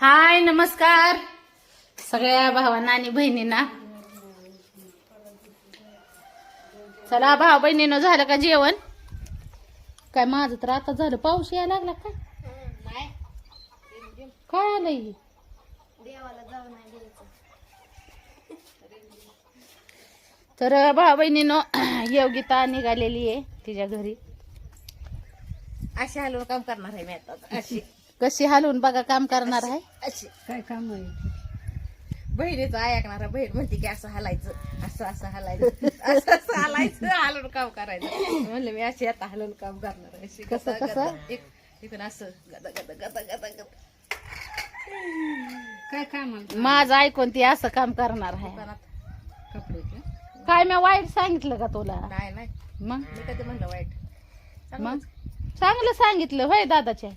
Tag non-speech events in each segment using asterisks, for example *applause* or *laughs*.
हाय नमस्कार. सगळ्या भावांना आणि बहिणींना. चला भाऊ बहिणीनं झालं का जेवण? काय माझं तर आता झालं. पाऊस यायला लागला काय काय आलंय? हे? तर भाऊ बहिणीनं योगिता निघालेली आहे तिच्या घरी. अशी हलवून काम करणार आहे मी आता. अशी. कशी हालून बघा काम करणार आहे? अशी काय काम आहे? बहिणीचं ऐकणार बहीण म्हणते की असं हलायचं असं असं हलायचं असं असं हलायचं हलवून काम करायचं. म्हणलं मी अशी आता हलवून काम करणार आहे अशी कसं, गदा- कसं? गदा. एक इकडून असं गदा गदा गदा गदा गदा. काय काम आहे? माझं ऐकून ती असं काम करणार आहे. दुकानात कपड्याचं काय मी वाईट सांगितलं का तुला? नाही नाही. मग? मी कधी म्हणलं वाईट? मग. चांगलं सांगितलं होय दादाच्या.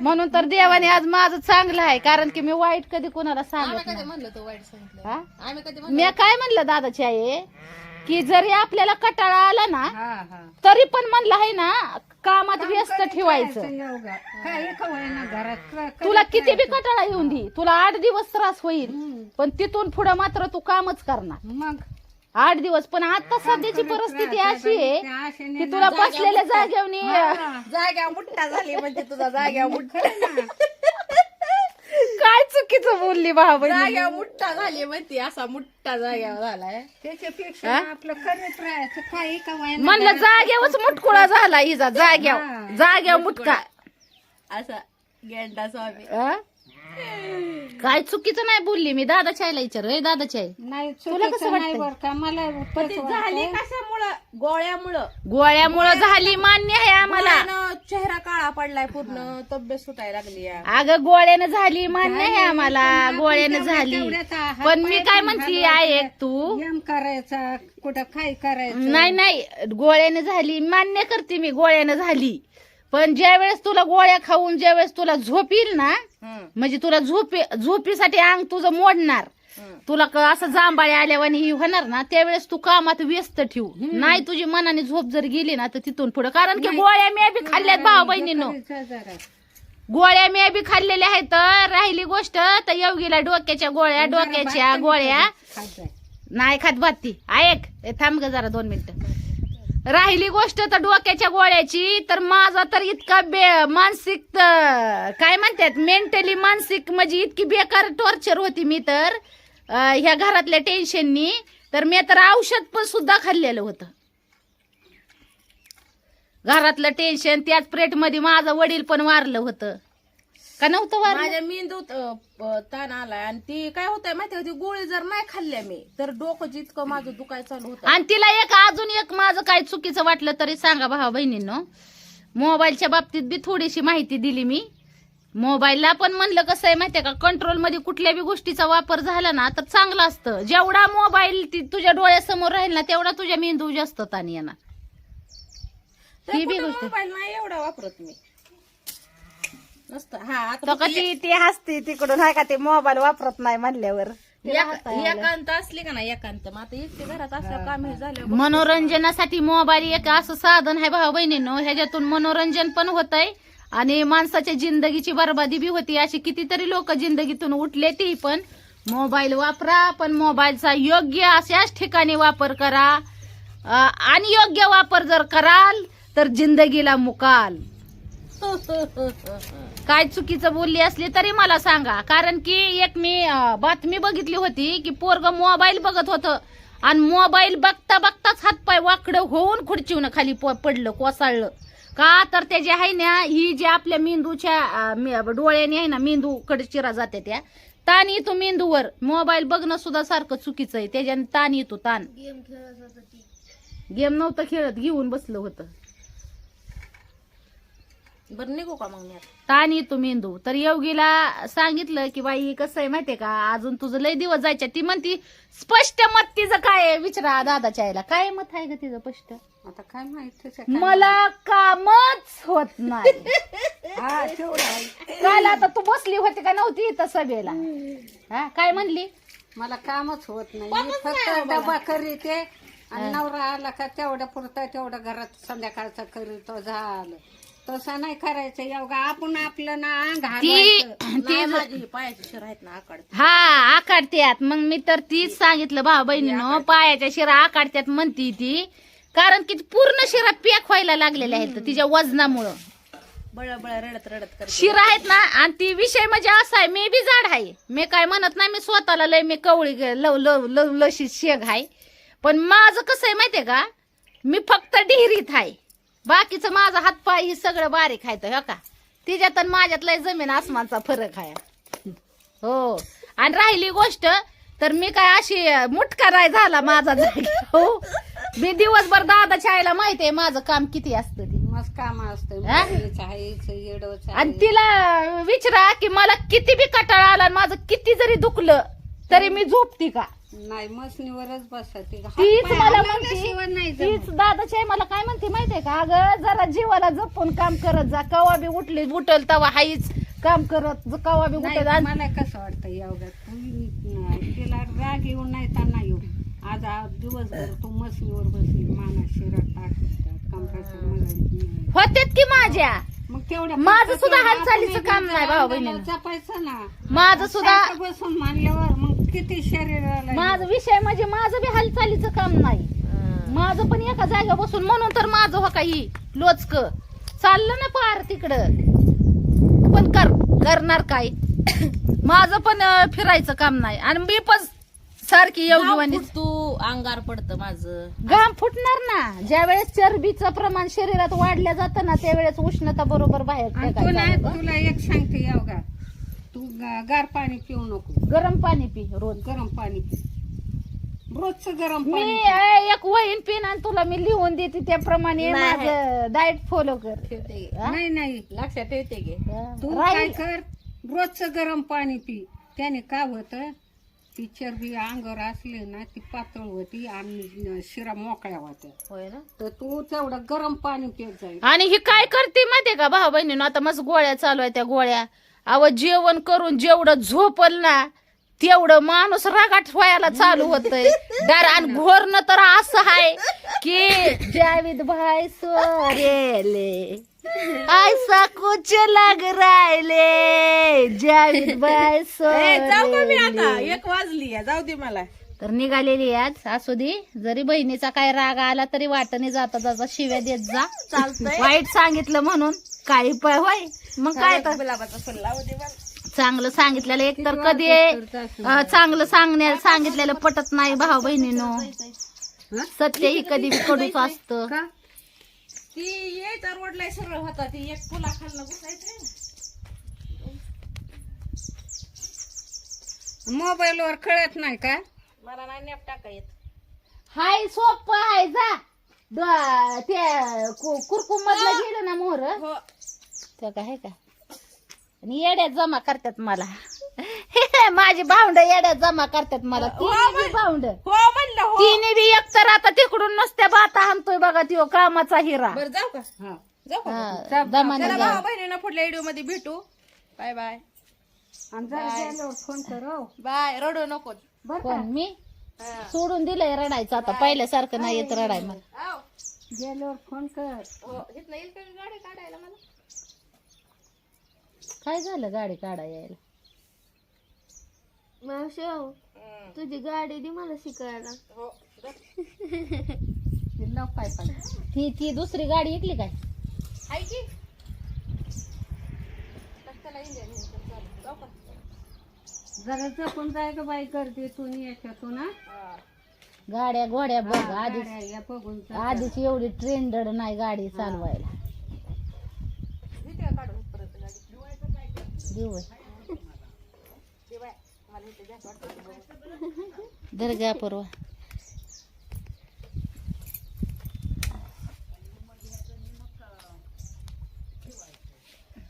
म्हणून तर देवाने आज माझं चांगलं आहे कारण की मी वाईट कधी कोणाला आम्ही सांगत कधी नाही. म्हणलं तो वाईट सांगितलं? हा? आम्ही कधी मी काय म्हणलं दादाची आहे की जरी आपल्याला कटाळा आला ना हा हा. तरी पण म्हणलं आहे ना कामात व्यस्त ठेवायचं. ना घरात? क- तुला किती बी कटाळा येऊन दे तुला आठ दिवस त्रास होईल पण तिथून पुढे मात्र तू कामच करणार. मग? आठ दिवस पण आता सध्याची परिस्थिती अशी आहे की तुला बसलेल्या जागेवर जाग्या मुठ्ठा झाली म्हणजे तुझा जाग्या मुठ्ठा काय चुकीचं बोलली बाबा जाग्या मुठ्ठा झाली म्हणते असा मुठ्ठा जाग्या झालाय. त्याच्यापेक्षा आपलं काय का म्हणलं जाग्यावरच मुटकुळा झाला इजा जाग्यावर. हा. जाग्यावर मुटका. असा गेंडा स्वामी. अ? काय चुकीचं नाही बोलली. मी दादाच्या आईला विचार रे दादाच्या आई. नाही तुला कसं चुकीचं नाही वाटतंय? बरं का? मला पण तेच ती वाटतंय. झाली कशामुळं? गोळ्यामुळं? गोळ्यामुळं झाली मान्य आहे आम्हाला. गोळ्यानं चेहरा काळा पडलाय पूर्ण. तब्येत सुटायला लागली या. अगं गोळ्यानं झाली मान्य आहे आम्हाला. गोळ्यानं झाली. पण मी काय म्हणते. ऐक तू. व्यायाम करायचा कुठं काय करायचं? नाही नाही. गोळ्याने झाली मान्य करते मी गोळ्यानं झाली. पण ज्या वेळेस तुला गोळ्या खाऊन ज्या वेळेस तुला झोप येईल ना म्हणजे तुला झोपी झोपीसाठी अंग तुझं मोडणार. तुला असं जांबाळे आल्यावानी ही होणार ना त्यावेळेस तू कामात व्यस्त ठेवू. नाही तुझी मनाने झोप जर गेली ना तर तिथून पुढे. कारण की गोळ्या मी बी खाल्ल्यात भाऊ बहिणीनं. गोळ्या मी बी खाल्लेल्या आहेत तर राहिली गोष्ट तर योगीला डोक्याच्या गोळ्या डोक्याच्या गोळ्या. नाही खात भाती ऐक थांब ग जरा दोन मिनिटं. राहिली गोष्ट तर डोक्याच्या गोळ्याची तर माझा तर इतका बे मानसिक काय म्हणतात मेंटली मानसिक म्हणजे इतकी बेकार टॉर्चर होती मी तर ह्या घरातल्या टेन्शननी तर मी तर औषध पण सुद्धा खाल्लेलं होतं. घरातलं टेन्शन त्याच प्लेटमध्ये माझं वडील पण वारलं होतं. का नव्हतं वारलं? माझ्या मेंदूत अ, प- ताण आलाय आणि ती काय होतंय माहितीये का? ती गोळी जर नाही खाल्ल्या मी तर डोकं जितकं माझं दुखाय चालू होतं. आणि तिला एक अजून एक माझं काही चुकीचं वाटलं तरी सांगा भावा बहिणींनो. मोबाईलच्या बाबतीत बी थोडीशी माहिती दिली मी. मोबाईलला पण म्हणलं कसं आहे माहितीये का? कंट्रोलमध्ये कुठल्या बी गोष्टीचा वापर झाला ना तर चांगलं असतं. जेवढा मोबाईल ती तुझ्या डोळ्यासमोर राहील ना तेवढा तुझ्या मेंदू जास्त ताण येणार. ही बी गोष्ट. मोबाईल नाही एवढा वापरत मी. नसतं. हा आता तो हसते तिकडून हाय का ते मोबाईल वापरत नाही म्हणल्यावर. एक- एकांत असली का नाही एकांत? मग आता एकटे घरात असल्या काम हे झालं मनोरंजनासाठी मोबाईल एक असं साधन आहे भाऊ बहिणींनो ह्याच्यातून मनोरंजन पण होत आहे आणि माणसाच्या जिंदगीची बर्बादी बी होती. अशी कितीतरी लोक जिंदगीतून उठले ती पण. मोबाईल वापरा पण मोबाईलचा योग्य अशाच ठिकाणी वापर करा. अं, आणि योग्य वापर जर कराल तर जिंदगीला मुकाल. काय चुकीचं बोलली असली तरी मला सांगा. कारण की एक मी अं, बातमी बघितली होती की पोरग मोबाईल बघत होतं. आणि मोबाईल बघता बघताच हातपाय वाकडं होऊन खुर्चीवनं खाली प- पडलं कोसळलं. का तर त्याची आहे ना ही जी आपल्या मेंदूच्या अं, मे- डोळ्याने आहे ना मेंदू कडे चिरा जाते त्या. ताण येतो मेंदूवर. मोबाईल बघणं सुद्धा सारखं चुकीचं आहे. त्याच्याने ताण येतो ताण. गेम नव्हतं खेळत घेऊन बसलं होतं. बरं निघू का मग मी आता? ताण येतो मेंदू. तर योगीला सांगितलं की बाई कसं आहे माहितीये का? अजून तुझं लय दिवस जायच्या ती म्हणती स्पष्ट मत तिचं काय आहे? विचारा दादाच्या आईला. काय मत आहे ग तिचं स्पष्ट? आता काय माहिती मला कामच होत नाही. *laughs* हा तेवढं. काल आता तू बसली होती का नव्हती इथं सभेला? हा काय म्हणली? मला कामच होत नाही. मी फक्त डबा करीते. आणि नवरा आला का तेवढ्या पुरता तेवढं घरात संध्याकाळचं करीतो झालं. तसं नाही करायचं. एवढा आपण आपलं ना अंग ती हलवायचं. ती ज- माझी पायाची शिर आहेत ना आकड हा आकाडत्यात. मग मी तर तीच सांगितलं भाऊ बहिणीनं पायाच्या शिरा आकाडत्यात म्हणती ती. कारण की पूर्ण शिरा पॅक व्हायला लागलेल्या आहेत तिच्या वजनामुळं. बळ बळ रडत रडत करते. शिरा आहेत ना आणि ती विषय म्हणजे असा आहे मी बी जाड आहे. मी काय म्हणत नाही मी स्वतःला लय मी कवळी ग- लव लव लव लशी शेग आहे. पण माझं कसं आहे माहितीये का? मी फक्त डिहरीत आहे. बाकीचं माझा हातपाय ही सगळं बारीक आहे हो का? तिच्यात आणि माझ्यात लय जमीन आसमानचा फरक आहे. हो. आणि राहिली गोष्ट तर मी काय अशी मुटका नाही झाला माझा हो. मी दिवसभर दादाच्या आईला माहितीये माझं काम किती असतं ते. मस्त काम असतं. हा? मुलीचं हायचं, येडवचं आणि आहे. तिला विचारा की मला किती बी कटाळा आला आणि माझं किती जरी दुखलं तरी मी झोपती का? नाही मसनीवरच बसते तीच हातपाय मला नाही म्हणते. तीच दादाची आई मला काय म्हणते माहितीये का? अगं जरा जीवाला जपून काम करत जा. कवा बी उठली उठल तवा हाईच काम करत ज- कवा बी नाही उठल आणि मला कसं वाटतं एवढं तू तिला राग येऊन नाही त्यांना येऊ. आज आज दिवसभर तू मसनीवर बसली माना शिरा कम्प्रेसर होतेत की माझ्या? मग तेवढ्या माझं सुद्धा हालचालीचं काम नाही भाऊ अंगाला बहिणीनं. जपायचं ना. माझं सुद्धा सारखं बसून मानल्यावर मग किती शरीराला माझं विषय म्हणजे माझं बी हालचालीचं काम नाही. माझं पण एका जागा बसून म्हणून तर माझं हो काही. लोचक. चाललं ना पार तिकडं. पण कर करणार काय? *coughs* माझं पण अं, फिरायचं काम नाही. आणि मी पण सारखी योगीवानी तू अंगार पडत माझं. घाम फुटणार ना. ज्या वेळेस चरबीचं प्रमाण शरीरात वाढल्या जातं ना त्यावेळेस उष्णता बरोबर बाहेर आणि तुला एक सांगते एवढा तू गा- गार पाणी पिऊ नको. गरम पाणी पी रोज. गरम पाणी पी. रोजचं गरम मी पाणी एक वहीन पिन आणि तुला मी लिहून देते त्याप्रमाणे नाही. माझं डाएट फॉलो कर. ठेवते. गे. हा? नाही नाही. लक्षात ठेवते गे तू काय राहील कर? रोजचं गरम पाणी पी. त्याने काय होतं? ती चरबी अंगावर असली ना ती पातळ होती आणि शिरा मोकळ्या होत्या. होय ना? तर तू तेवढं गरम पाणी पित जाईल आणि ही काय करते माहितीये का भाऊ बहिणीनं? आता मस्त गोळ्या चालू आहे त्या गोळ्या. अव जेवण करून जेवढं झोपल ना तेवढं माणूस रागाट व्हायला चालू होतय. दार आणि घोरनं तर असं आहे की जावीद भाई सोरेले ऐसा कुछ लग राहिले? जावीद भाई जाऊ का मी आता? एक वाजली आहे, जाऊ दे मला. तर निघालेली आज असू दे जरी बहिणीचा काय राग आला तरी वाटणे जाता जाता शिव्या देत जा. चालतंय. वाईट सांगितलं म्हणून काही पाय होय. मग काय तर गुलाबाचा फुल लावू दे मला चांगलं सांगितलेलं एक तर कधी अं, चांगलं सांगण्या सांगितलेलं पटत नाही भाऊ बहिणीनो. सत्य ही कधी कडूच असतं. का? ती यायचा रोडला सरळ होता ती एक फुला खाल्लं घुसायचं मोबाईलवर कळत नाही का? मला नाही नेप टाका येत. हाय सोप आहे जा. द- त्या कुरकुम मधलं गेलं ना मोहर. हो. त्या काय आहे का? आणि येड्यात जमा करतात मला. *laughs* माझी भावंड येड्यात जमा करतात मला. भावंड. हो म्हणलं हो. तिने बी एक तर आता तिकडून नसत्या बाता हाणतोय बघा त्यो कामाचा हिरा. बरं जाऊ का? जाऊ का? हा, दमाने चला जा. भाऊ बहिणीनं पुढल्या व्हिडिओमध्ये भेटू. बाय बाय फोन कर. बाय रडू नको. बरं मी? सोडून दिलंय रडायचं. आता पहिल्यासारखं नाही येत रडाय मला आव. गेल्यावर फोन कर. हो इथनं येईल का गाडी काढायला मला? काय झालं गाडी काढा यायला हम्म. तुझी गाडी दे मला शिकायला. हो ते *laughs* लाव पाय पाय ती ती दुसरी गाडी ऐकली काय? हाय की. कशाला इंजिन तर चालू. जाऊ का? जरा जपून जाय ग बाई गर्दीतून याच्यातून हा. हा. गाड्या घोड्या बघ आधीच गाड्या या बघून जा. आधीच एवढी ट्रेंडड नाही गाडी चालवायला. इथे का काढून परत गाडी. देऊ दे बाय मला इथे जास्त वाटतं बघू. दर्गा परवा.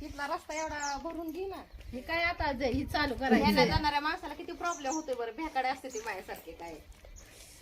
तिथला रस्ता एवढा भरून घे ना. हे काय आता जे- ही चालू ह्याला करायचं? जाणाऱ्या माणसाला किती प्रॉब्लेम होतोय बरं. भेकाडे असते ते माझ्यासारखे काय.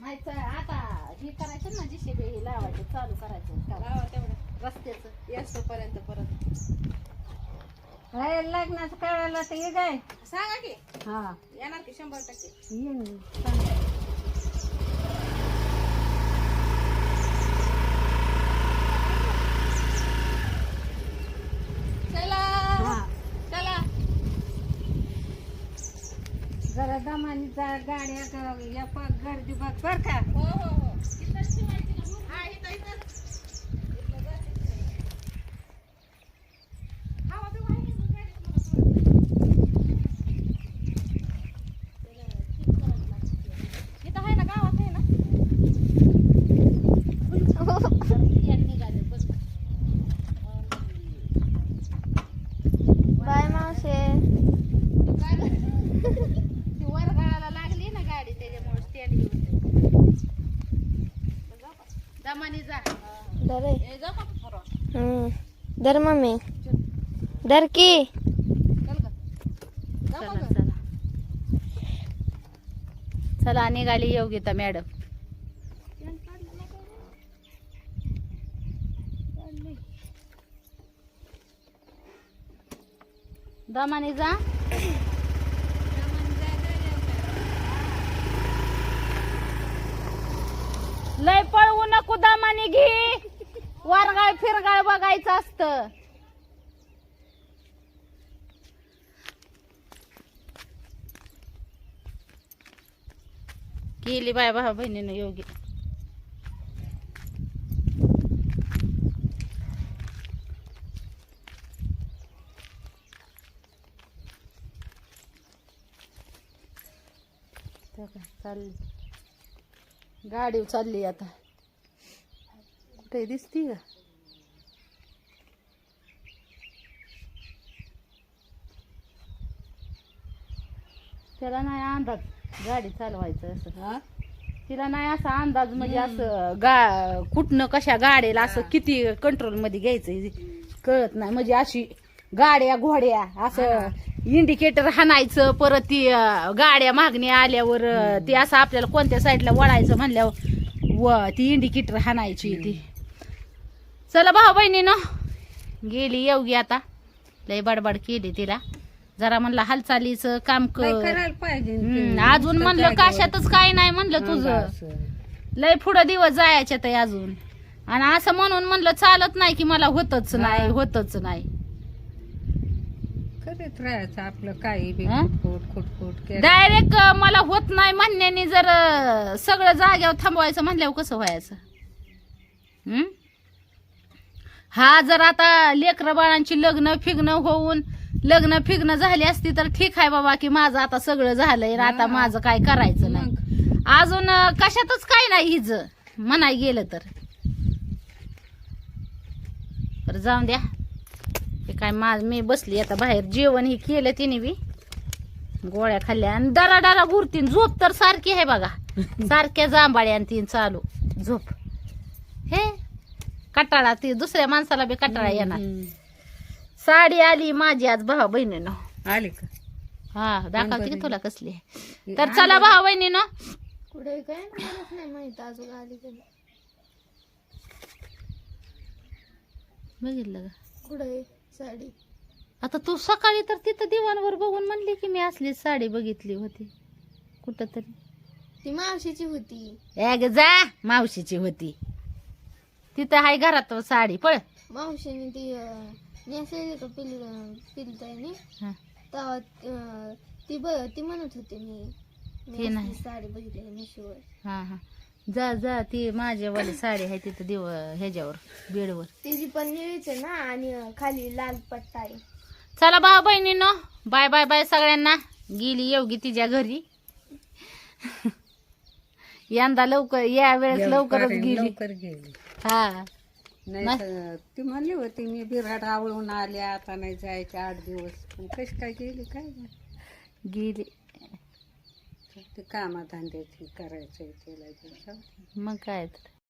माहीत आता हे करायचं ना जिशेबी हे लावायचं चालू करायचं. लावा तेवढं. रस्त्याचं. येस पर्यंत परत. लग्नाचं तर सांगा की. हा. शंभर टक्के. सांग. चला. चला. जरा दमानी गाड्या करावी या पा- गर्दी बघ बर का. हो हो. धर मम्मी. धर की. चला चला चला निघाली योगिता मॅडम. दमाने जा. लय पळवू नको दमाने घे. वारगाळ फिरगाळ बघायचं असतं. गेली बाय भावा बहिणीनं योगी चालली गाडी चालली आता. कुठे दिसती का? त्याला नाही अंदाज गाडी चालवायचं असं. हा? तिला नाही असा अंदाज म्हणजे असं गा कुठनं कशा गाड्याला असं किती कंट्रोलमध्ये घ्यायचं कळत नाही. म्हणजे अशी गाड्या घोड्या असं इंडिकेटर हाणायचं परत ती अं, गाड्या मागणी आल्यावर अं, ती असं आपल्याला कोणत्या साईडला वळायचं म्हणल्यावर व ती इंडिकेटर हाणायची ती. चला भाऊ बहिणीनं गेली येऊगी आता लय बडबड केली तिला जरा म्हणलं हालचालीचं काम कर करायला पाहिजे हम्म. अजून म्हणलं. कशातच काय नाही म्हणलं तुझं. लय पुढं दिवस जायचे ते अजून आणि असं म्हणून म्हणलं चालत नाही की मला होतच नाही होतच नाही करीत राहायचं आपलं काही बी हा? केलं. डायरेक्ट मला होत नाही म्हणण्याने जर अं, सगळं जाग्यावर थांबवायचं म्हणल्यावर कसं व्हायचं हम्म? हा जर आता लेकर बाळांची लग्न फिग्न होऊन लग्न फिग्न झाली असती तर ठीक आहे बाबा की माझं आता सगळं झालंय आता हा. माझं काय करायचं नाही. अजून कशातच काय नाही हिज. म्हणाय गेलं तर. तर जाऊन द्या. ते काय मा मी बसली आता बाहेर. जेवण हे केलं तिने बी. गोळ्या खाल्ल्या आणि डरा डरा घुरतीन झोप तर सारखी आहे बघा. *laughs* सारख्या जांभाळ्या आणि तीन चालू. झोप. हे? कटाळा ती दुसऱ्या माणसाला बी कटाळा येणार. साडी आली माझी आज भाऊ बहिणीनं. आले का? हा दाखवते की. तुला कसली आहे. तर चला भाऊ बहिणीनं. कुठे काय मलाच नाही माहीत अजून आली बघितलं का? कुठे साडी? आता तू सकाळी तर तिथं दिवाणवर बघून म्हणली की मी असली साडी बघितली होती. कुठं तरी. ती मावशीची होती. ए ग जा मावशीची होती. तिथं आहे घरात साडी पळ. मावशीने ती नेसायची का पिल पिलतायने हा. तेव्हा अं, ती ब ती म्हणत होती मी मी ती नाही. असली साडी बघितली मिशोवर. हा हा. जा जा ती माझ्यावाली साडी आहे तिथं दिव ह्याच्यावर बेडवर. तिची पण निळीच आहे ना आणि अं, खाली लाल पट्टा आहे. चला भाऊ बहिणीनं बाय बाय बाय सगळ्यांना. गेली येऊगी तिच्या घरी. *laughs* यंदा लवकर या वेळेस लवकरच गेली. लवकर गेली. हा. नाही तर ती म्हणली होती मी बिराड आवळून आले आता नाही जायचे आठ दिवस. पण कशी काय गेली काय माहीत. गेली. ते कामाधंद्याची करायचंय तिला ते. मग काय तर.